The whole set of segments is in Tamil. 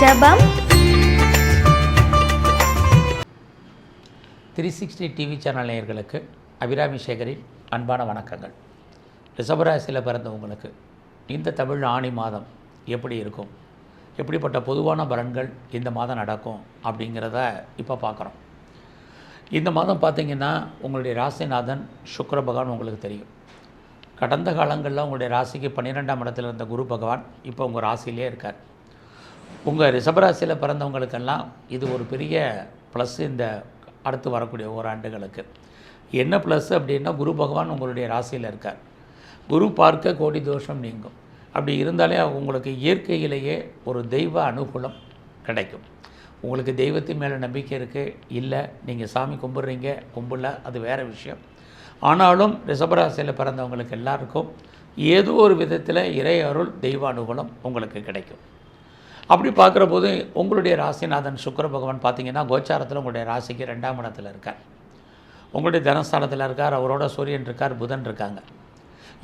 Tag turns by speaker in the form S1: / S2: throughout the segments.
S1: ரிஷபம்
S2: த்ரீ சிக்ஸ்டி டிவி சேனல் நேயர்களுக்கு அபிராமி சேகரின் அன்பான வணக்கங்கள். ரிஷபராசியில் பிறந்தவங்களுக்கு இந்த தமிழ் ஆணி மாதம் எப்படி இருக்கும்? எப்படிப்பட்ட பொதுவான பலன்கள் இந்த மாதம் நடக்கும் அப்படிங்கிறத இப்போ பார்க்குறோம் இந்த மாதம் பார்த்தீங்கன்னா உங்களுடைய ராசிநாதன் சுக்கர பகவான் உங்களுக்கு தெரியும். கடந்த காலங்களில் உங்களுடைய ராசிக்கு பன்னிரெண்டாம் இடத்துல இருந்த குரு பகவான் இப்போ உங்கள் ராசியிலே இருக்கார். உங்கள் ரிஷபராசியில் பிறந்தவங்களுக்கெல்லாம் இது ஒரு பெரிய ப்ளஸ் இந்த அடுத்து வரக்கூடிய ஓராண்டுகளுக்கு என்ன ப்ளஸ் அப்படின்னா குரு பகவான் உங்களுடைய ராசியில் இருக்கார். குரு பார்க்க கோடி தோஷம் நீங்கும். அப்படி இருந்தாலே உங்களுக்கு இயற்கையிலேயே ஒரு தெய்வ அனுகூலம் கிடைக்கும். உங்களுக்கு தெய்வத்தின் மேலே நம்பிக்கை இருக்குது இல்லை நீங்கள் சாமி கும்பிட்றீங்க கும்பிடல அது வேறு விஷயம். ஆனாலும் ரிஷபராசியில் பிறந்தவங்களுக்கு எல்லாருக்கும் ஏதோ ஒரு விதத்தில் இறை அருள் தெய்வ அனுகூலம் உங்களுக்கு கிடைக்கும். அப்படி பார்க்குற போது உங்களுடைய ராசிநாதன் சுக்கர பகவான் பார்த்தீங்கன்னா கோச்சாரத்தில் உங்களுடைய ராசிக்கு ரெண்டாம் இடத்துல இருக்கார். உங்களுடைய தனஸ்தானத்தில் இருக்கார் அவரோட சூரியன் இருக்கார் புதன் இருக்காங்க.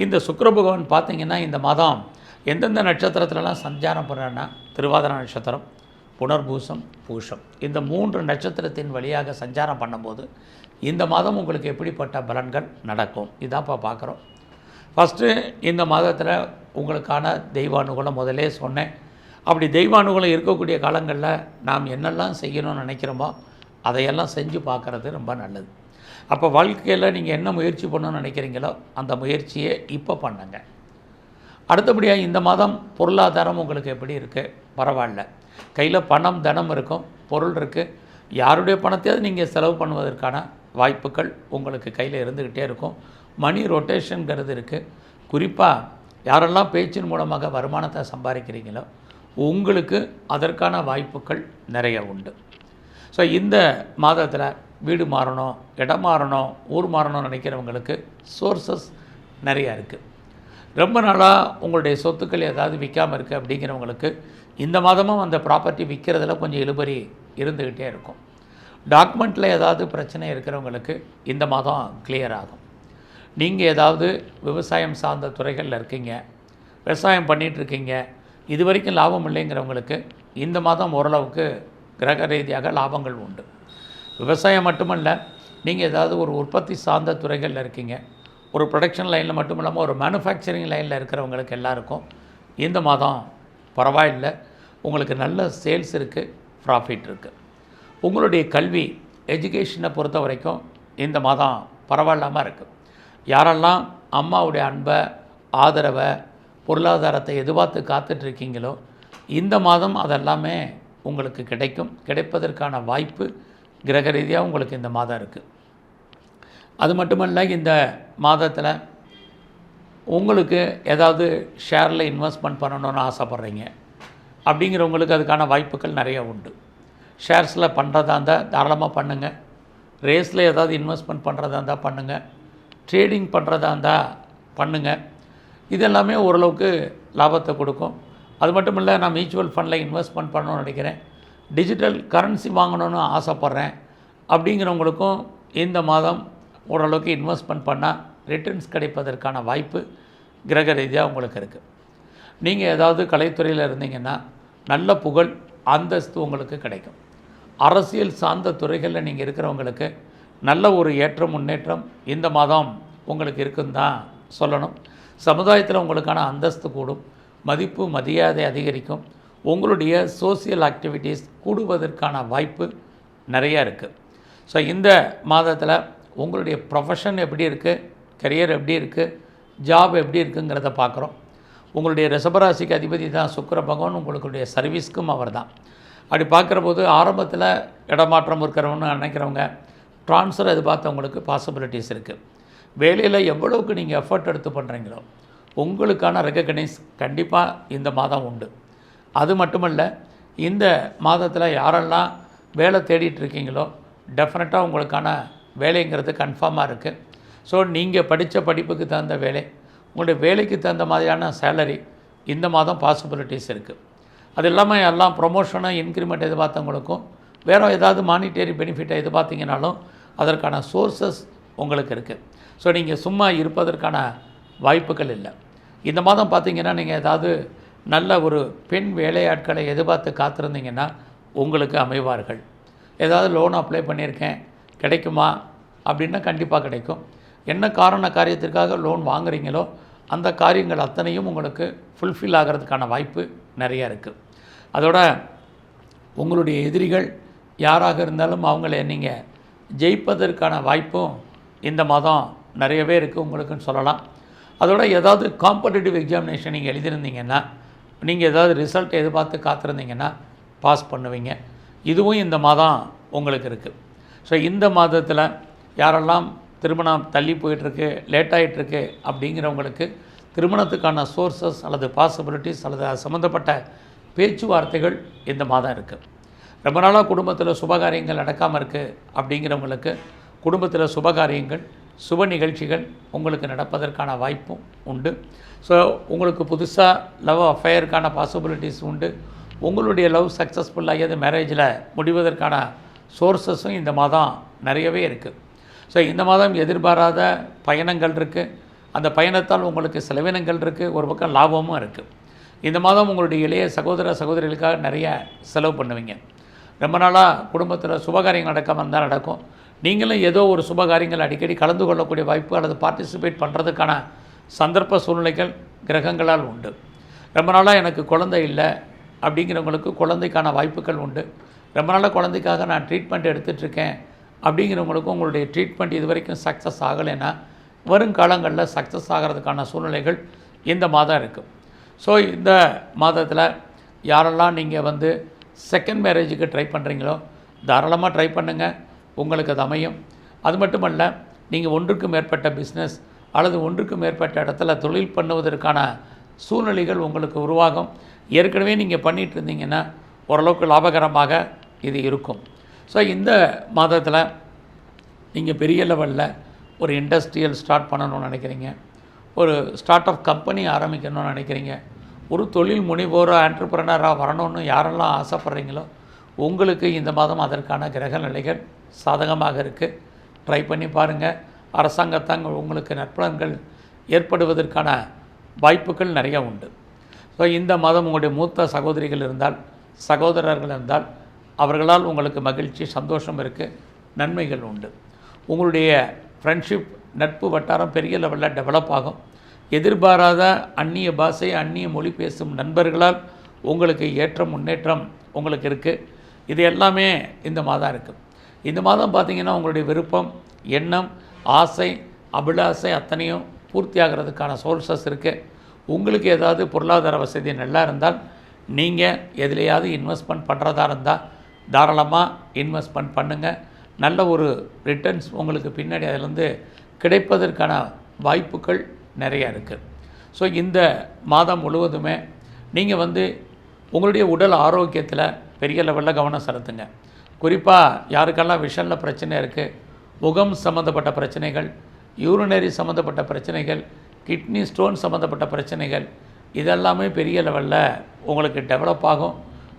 S2: இந்த சுக்கர பகவான் பார்த்தீங்கன்னா இந்த மாதம் எந்தெந்த நட்சத்திரத்திலலாம் சஞ்சாரம் பண்ணுறேன்னா திருவாதிர நட்சத்திரம் புனர்பூசம் பூஷம். இந்த மூன்று நட்சத்திரத்தின் வழியாக சஞ்சாரம் பண்ணும்போது இந்த மாதம் உங்களுக்கு எப்படிப்பட்ட பலன்கள் நடக்கும்? இதான்ப்பா பார்க்குறோம். ஃபஸ்ட்டு இந்த மாதத்தில் உங்களுக்கான தெய்வானுகூலம் முதலே சொன்னேன். அப்படி தெய்வானுகூலம் இருக்கக்கூடிய காலங்களில் நாம் என்னெல்லாம் செய்யணும்னு நினைக்கிறோமோ அதையெல்லாம் செஞ்சு பார்க்குறது ரொம்ப நல்லது. அப்போ வாழ்க்கையில் நீங்கள் என்ன முயற்சி பண்ணணும்னு நினைக்கிறீங்களோ அந்த முயற்சியை இப்போ பண்ணுங்க. அடுத்தபடியாக இந்த மாதம் பொருளாதாரம் உங்களுக்கு எப்படி இருக்குது பரவாயில்ல. கையில் பணம் தனம் இருக்கும் பொருள் இருக்குது யாருடைய பணத்தையாவது நீங்கள் செலவு பண்ணுவதற்கான வாய்ப்புகள் உங்களுக்கு கையில் இருந்துக்கிட்டே இருக்கும். மணி ரொட்டேஷனுங்கிறது இருக்குது குறிப்பாக யாரெல்லாம் பேச்சின் மூலமாக வருமானத்தை சம்பாதிக்கிறீங்களோ உங்களுக்கு அதற்கான வாய்ப்புகள் நிறைய உண்டு. ஸோ இந்த மாதத்தில் வீடு மாறணும் இடம் மாறணும் ஊர் மாறணும்னு நினைக்கிறவங்களுக்கு சோர்சஸ் நிறையா இருக்குது ரொம்ப நாளாக உங்களுடைய சொத்துக்கள் ஏதாவது விற்காமல் இருக்குது அப்படிங்கிறவங்களுக்கு இந்த மாதமும் அந்த ப்ராப்பர்ட்டி விற்கிறதுல கொஞ்சம் இழுபறி இருந்துக்கிட்டே இருக்கும். டாக்குமெண்ட்டில் ஏதாவது பிரச்சனை இருக்கிறவங்களுக்கு இந்த மாதம் கிளியர் ஆகும். நீங்கள் ஏதாவது விவசாயம் சார்ந்த துறைகளில் இருக்கீங்க விவசாயம் பண்ணிகிட்ருக்கீங்க இது வரைக்கும் லாபம் இல்லைங்கிறவங்களுக்கு இந்த மாதம் ஓரளவுக்கு கிரக ரீதியாக லாபங்கள் உண்டு. விவசாயம் மட்டுமல்ல நீங்கள் ஏதாவது ஒரு உற்பத்தி சார்ந்த துறைகளில் இருக்கீங்க ஒரு ப்ரொடக்ஷன் லைனில் மட்டும் இல்லாமல் ஒரு மேனுஃபேக்சரிங் லைனில் இருக்கிறவங்களுக்கு எல்லாருக்கும் இந்த மாதம் பரவாயில்லை. உங்களுக்கு நல்ல சேல்ஸ் இருக்குது ப்ராஃபிட் இருக்குது உங்களுடைய கல்வி எஜுகேஷனை பொறுத்த வரைக்கும் இந்த மாதம் பரவாயில்லாமல் இருக்குது யாரெல்லாம் அம்மாவுடைய அன்பை ஆதரவை பொருளாதாரத்தை எதிர்பார்த்து காத்துட்ருக்கீங்களோ இந்த மாதம் அதெல்லாமே உங்களுக்கு கிடைக்கும். கிடைப்பதற்கான வாய்ப்பு கிரக ரீதியாக உங்களுக்கு இந்த மாதம் இருக்குது அது மட்டுமல்ல இந்த மாதத்தில் உங்களுக்கு ஏதாவது ஷேரில் இன்வெஸ்ட்மெண்ட் பண்ணணும்னு ஆசைப்பட்றீங்க அப்படிங்கிறவங்களுக்கு அதுக்கான வாய்ப்புகள் நிறைய உண்டு. ஷேர்ஸில் பண்ணுறதா இருந்தால் தாராளமாக பண்ணுங்கள் ரேஸில் ஏதாவது இன்வெஸ்ட்மெண்ட் பண்ணுறதா இருந்தால் பண்ணுங்கள் ட்ரேடிங் பண்ணுறதா இருந்தால் பண்ணுங்கள் இதெல்லாமே ஓரளவுக்கு லாபத்தை கொடுக்கும். அது மட்டும் இல்லை நான் மியூச்சுவல் ஃபண்டில் இன்வெஸ்ட்மெண்ட் பண்ணணும்னு நினைக்கிறேன். டிஜிட்டல் கரன்சி வாங்கணும்னு ஆசைப்பட்றேன். அப்படிங்கிறவங்களுக்கும் இந்த மாதம் ஓரளவுக்கு இன்வெஸ்ட்மெண்ட் பண்ணால் ரிட்டர்ன்ஸ் கிடைப்பதற்கான வாய்ப்பு கிரக ரீதியாக உங்களுக்கு இருக்குது நீங்கள் ஏதாவது கலைத்துறையில் இருந்தீங்கன்னா நல்ல புகழ் அந்தஸ்து உங்களுக்கு கிடைக்கும். அரசியல் சார்ந்த துறைகளில் நீங்கள் இருக்கிறவங்களுக்கு நல்ல ஒரு ஏற்றம் முன்னேற்றம் இந்த மாதம் உங்களுக்கு இருக்குன்னு தான் சொல்லணும். சமுதாயத்தில் உங்களுக்கான அந்தஸ்து கூடும் மதிப்பு மரியாதை அதிகரிக்கும். உங்களுடைய சோசியல் ஆக்டிவிட்டீஸ் கூடுவதற்கான வாய்ப்பு நிறையா இருக்குது ஸோ இந்த மாதத்தில் உங்களுடைய ப்ரொஃபஷன் எப்படி இருக்குது கரியர் எப்படி இருக்குது ஜாப் எப்படி இருக்குங்கிறத பார்க்குறோம். உங்களுடைய ரிசபராசிக்கு அதிபதி தான் சுக்கர பகவான் உங்களுடைய சர்வீஸ்க்கும் அவர் தான். அப்படி பார்க்குற போது ஆரம்பத்தில் இடமாற்றம் இருக்கிறவங்க நினைக்கிறவங்க ட்ரான்ஸ்ஃபர் எதிர்பார்த்தவங்களுக்கு பாசிபிலிட்டிஸ் இருக்குது வேலையில் எவ்வளவுக்கு நீங்கள் எஃபர்ட் எடுத்து பண்ணுறீங்களோ உங்களுக்கான ரெகக்னைஸ் கண்டிப்பாக இந்த மாதம் உண்டு. அது மட்டுமல்ல இந்த மாதத்தில் யாரெல்லாம் வேலை தேடிட்டு இருக்கீங்களோ டெஃபினட்டாக உங்களுக்கான வேலைங்கிறது கன்ஃபார்மாக இருக்குது ஸோ நீங்கள் படித்த படிப்புக்கு தகுந்த வேலை உங்களுடைய வேலைக்கு தகுந்த மாதிரியான சேலரி இந்த மாதம் பாசிபிலிட்டிஸ் இருக்குது அது இல்லாமல் எல்லாம் ப்ரொமோஷனு இன்க்ரிமெண்ட் எதிர்பார்த்தவங்களுக்கும் வேறு ஏதாவது மானிட்டரி பெனிஃபிட்டை எதிர்பார்த்தீங்கனாலும் அதற்கான சோர்சஸ் உங்களுக்கு இருக்குது ஸோ நீங்கள் சும்மா இருப்பதற்கான வாய்ப்புகள் இல்லை. இந்த மாதம் பார்த்தீங்கன்னா நீங்கள் ஏதாவது நல்ல ஒரு பெண் வேலையாட்களை எதிர்பார்த்து காத்திருந்தீங்கன்னா உங்களுக்கு அமைவார்கள். ஏதாவது லோன் அப்ளை பண்ணியிருக்கேன் கிடைக்குமா? அப்படின்னா கண்டிப்பாக கிடைக்கும். என்ன காரண காரியத்திற்காக லோன் வாங்குறீங்களோ அந்த காரியங்கள் அத்தனையும் உங்களுக்கு ஃபுல்ஃபில் ஆகிறதுக்கான வாய்ப்பு நிறைய இருக்குது அதோட உங்களுடைய எதிரிகள் யாராக இருந்தாலும் அவங்கள நீங்கள் ஜெயிப்பதற்கான வாய்ப்பும் இந்த மாதம் நிறையவே இருக்குது உங்களுக்குன்னு சொல்லலாம். அதோட ஏதாவது காம்படிட்டிவ் எக்ஸாமினேஷன் நீங்கள் எழுதியிருந்தீங்கன்னா நீங்கள் ஏதாவது ரிசல்ட் எதிர்பார்த்து காத்திருந்தீங்கன்னா பாஸ் பண்ணுவீங்க. இதுவும் இந்த மாதம் உங்களுக்கு இருக்குது ஸோ இந்த மாதத்தில் யாரெல்லாம் திருமணம் தள்ளி போயிட்டுருக்கு லேட் ஆகிட்டுருக்கு அப்படிங்கிறவங்களுக்கு திருமணத்துக்கான சோர்சஸ் அல்லது பாசிபிலிட்டிஸ் அல்லது அது சம்மந்தப்பட்ட பேச்சுவார்த்தைகள் இந்த மாதம் இருக்குது ரொம்ப நாளாக குடும்பத்தில் சுபகாரியங்கள் நடக்காமல் இருக்குது அப்படிங்கிறவங்களுக்கு குடும்பத்தில் சுபகாரியங்கள் சுப நிகழ்ச்சிகள் உங்களுக்கு நடப்பதற்கான வாய்ப்பும் உண்டு. ஸோ உங்களுக்கு புதுசாக லவ் அஃபேருக்கான பாசிபிலிட்டிஸ் உண்டு. உங்களுடைய லவ் சக்ஸஸ்ஃபுல்லாகி அது மேரேஜில் முடிவதற்கான சோர்சஸும் இந்த மாதம் நிறையவே இருக்குது ஸோ இந்த மாதம் எதிர்பாராத பயணங்கள் இருக்குது அந்த பயணத்தால் உங்களுக்கு செலவினங்கள் இருக்குது ஒரு பக்கம் லாபமும் இருக்குது இந்த மாதம் உங்களுடைய இளைய சகோதர சகோதரிகளுக்காக நிறைய செலவு பண்ணுவீங்க. ரொம்ப நாளாக குடும்பத்தில் சுபகாரியங்கள் நடக்காமல் இருந்தால் நடக்கும். நீங்களும் ஏதோ ஒரு சுபகாரியங்கள் அடிக்கடி கலந்து கொள்ளக்கூடிய வாய்ப்பு அல்லது பார்ட்டிசிபேட் பண்ணுறதுக்கான சந்தர்ப்ப சூழ்நிலைகள் கிரகங்களால் உண்டு. ரொம்ப நாளாக எனக்கு குழந்தை இல்லை அப்படிங்கிறவங்களுக்கு குழந்தைக்கான வாய்ப்புகள் உண்டு. ரொம்ப நாளாக குழந்தைக்காக நான் ட்ரீட்மெண்ட் எடுத்துகிட்ருக்கேன் அப்படிங்கிறவங்களுக்கும் உங்களுடைய ட்ரீட்மெண்ட் இது வரைக்கும் சக்ஸஸ் ஆகலைன்னா வருங்காலங்களில் சக்ஸஸ் ஆகிறதுக்கான சூழ்நிலைகள் இந்த மாதம் இருக்குது ஸோ இந்த மாதத்தில் யாரெல்லாம் நீங்கள் வந்து செகண்ட் மேரேஜுக்கு ட்ரை பண்ணுறீங்களோ தாராளமாக ட்ரை பண்ணுங்கள் உங்களுக்கு அது அமையும். அது மட்டுமல்ல நீங்கள் ஒன்றுக்கு மேற்பட்ட பிஸ்னஸ் அல்லது ஒன்றுக்கு மேற்பட்ட இடத்துல தொழில் பண்ணுவதற்கான சூழ்நிலைகள் உங்களுக்கு உருவாகும். ஏற்கனவே நீங்கள் பண்ணிகிட்டு இருந்தீங்கன்னா ஓரளவுக்கு லாபகரமாக இது இருக்கும். ஸோ இந்த மாதத்தில் நீங்கள் பெரிய லெவலில் ஒரு இண்டஸ்ட்ரியல் ஸ்டார்ட் பண்ணணும்னு நினைக்கிறீங்க. ஒரு ஸ்டார்ட் அப் கம்பெனி ஆரம்பிக்கணும்னு நினைக்கிறீங்க. ஒரு தொழில் முனைவோராக ஆண்டர்பிரனராக வரணும்னு யாரெல்லாம் ஆசைப்பட்றீங்களோ உங்களுக்கு இந்த மாதம் அதற்கான கிரக நிலைகள் சாதகமாக இருக்குது ட்ரை பண்ணி பாருங்கள் அரசாங்கத்தாங்க உங்களுக்கு நற்பலன்கள் ஏற்படுவதற்கான வாய்ப்புகள் நிறைய உண்டு. ஸோ இந்த மாதம் உங்களுடைய மூத்த சகோதரிகள் இருந்தால் சகோதரர்கள் இருந்தால் அவர்களால் உங்களுக்கு மகிழ்ச்சி சந்தோஷம் இருக்குது நன்மைகள் உண்டு. உங்களுடைய ஃப்ரெண்ட்ஷிப் நட்பு வட்டாரம் பெரிய லெவலில் டெவலப் ஆகும். எதிர்பாராத அந்நிய பாஷை அந்நிய மொழி பேசும் நண்பர்களால் உங்களுக்கு ஏற்ற முன்னேற்றம் உங்களுக்கு இருக்குது இது எல்லாமே இந்த மாதம் இருக்குது. இந்த மாதம் பார்த்திங்கன்னா உங்களுடைய விருப்பம் எண்ணம் ஆசை அபிலாசை அத்தனையும் பூர்த்தி ஆகிறதுக்கான சோர்சஸ் இருக்குது உங்களுக்கு ஏதாவது பொருளாதார வசதி நல்லா இருந்தால் நீங்கள் எதுலையாவது இன்வெஸ்ட்மெண்ட் பண்ணுறதா இருந்தால் தாராளமாக இன்வெஸ்ட்மெண்ட் பண்ணுங்கள் நல்ல ஒரு ரிட்டர்ன்ஸ் உங்களுக்கு பின்னாடி அதிலேருந்து கிடைப்பதற்கான வாய்ப்புகள் நிறையா இருக்குது ஸோ இந்த மாதம் முழுவதுமே நீங்கள் வந்து உங்களுடைய உடல் ஆரோக்கியத்தில் பெரிய லெவலில் கவனம் செலுத்துங்க. குறிப்பாக யாருக்கெல்லாம் விஷனில் பிரச்சனை இருக்குது முகம் சம்மந்தப்பட்ட பிரச்சனைகள் யூரினரி சம்மந்தப்பட்ட பிரச்சனைகள் கிட்னி ஸ்டோன் சம்மந்தப்பட்ட பிரச்சனைகள் இதெல்லாமே பெரிய லெவலில் உங்களுக்கு டெவலப் ஆகும்.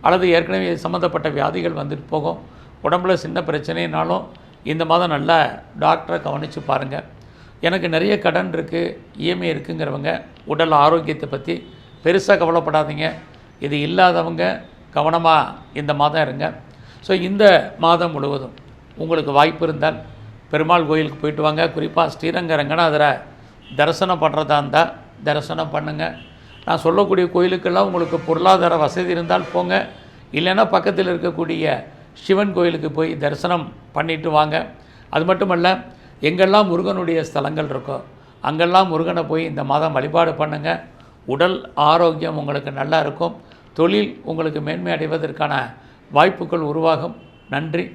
S2: அல்லது ஏற்கனவே சம்மந்தப்பட்ட வியாதிகள் வந்துட்டு போகும். உடம்புல சின்ன பிரச்சனைனாலும் இந்த மாதம் நல்லா டாக்டரை கவனித்து பாருங்கள் எனக்கு நிறைய கடன் இருக்குது இஎம்ஐ இருக்குங்கிறவங்க உடல் ஆரோக்கியத்தை பற்றி பெருசாக கவலைப்படாதீங்க. இது இல்லாதவங்க கவனமாக இந்த மாதம் இருங்க. ஸோ இந்த மாதம் முழுவதும் உங்களுக்கு வாய்ப்பு இருந்தால் பெருமாள் கோயிலுக்கு போயிட்டு வாங்க. குறிப்பாக ஸ்ரீரங்க ரங்கநாதரை தரிசனம் பண்ணுறதா இருந்தால் தரிசனம் பண்ணுங்கள் நான் சொல்லக்கூடிய கோயிலுக்கெல்லாம் உங்களுக்கு பொருளாதார வசதி இருந்தால் போங்க. இல்லைன்னா பக்கத்தில் இருக்கக்கூடிய சிவன் கோயிலுக்கு போய் தரிசனம் பண்ணிட்டு வாங்க. அது மட்டுமல்ல எங்கெல்லாம் முருகனுடைய ஸ்தலங்கள் இருக்கோ அங்கெல்லாம் முருகனை போய் இந்த மாதம் வழிபாடு பண்ணுங்கள் உடல் ஆரோக்கியம் உங்களுக்கு நல்லா இருக்கும். தொழில் உங்களுக்கு மேன்மை அடைவதற்கான வாய்ப்புகள் உருவாகும். நன்றி.